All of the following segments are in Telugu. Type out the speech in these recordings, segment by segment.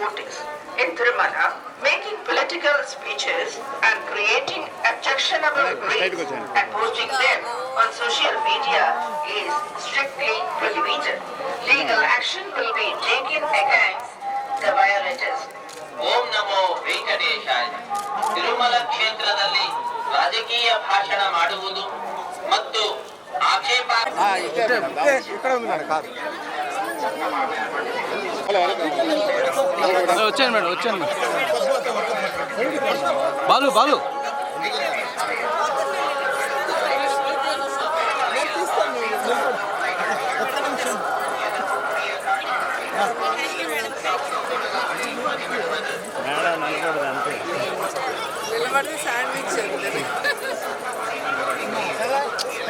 devotees in Tirumala making political speeches and creating objectionable reels and posting them on social media is strictly prohibited. Legal action will be taken against the violators. ಓಂ ನಮೋ ವೆಂಕಟೇಶಾಯ ತಿರುಮಲ ಕ್ಷೇತ್ರದಲ್ಲಿ ರಾಜಕೀಯ ಭಾಷಣ ಮಾಡುವುದು ಮತ್ತು ಆಕ್ಷೇಪ వచ్చాను మేడం వచ్చాను మేడం. బాలు బాలు.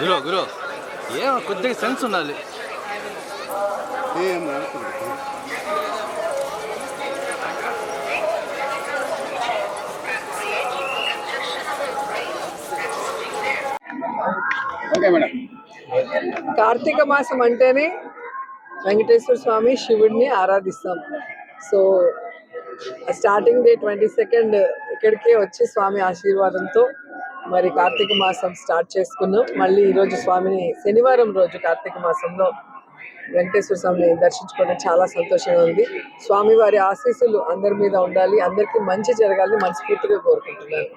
గురు గురు. ఏమో కొద్దిగా సెన్స్ ఉండాలి. కార్తీక మాసం అంటేనే వెంకటేశ్వర స్వామి శివుడిని ఆరాధిస్తాం. So starting day twenty second ఇక్కడికే వచ్చి స్వామి ఆశీర్వాదంతో మరి కార్తీక మాసం స్టార్ట్ చేసుకున్నాం. మళ్ళీ ఈరోజు స్వామిని శనివారం రోజు కార్తీక మాసంలో వెంకటేశ్వర స్వామిని దర్శించుకోవడం చాలా సంతోషంగా ఉంది. స్వామి వారి ఆశీస్సులు అందరి మీద ఉండాలి అందరికీ మంచి జరగాలని మనస్ఫూర్తిగా కోరుకుంటున్నాను.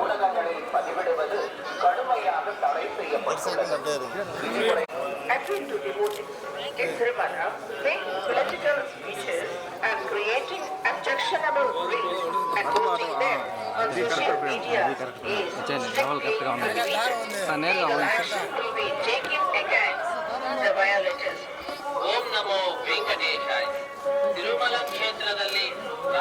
ஊடகங்களை பதிவிடுவது கடுமையாக தடை செய்யப்பட்டுள்ளது Appeal to devotees in Tirumala, make political speeches and creating objectionable reels and posting them on social media is strictly prohibited. Action will be taken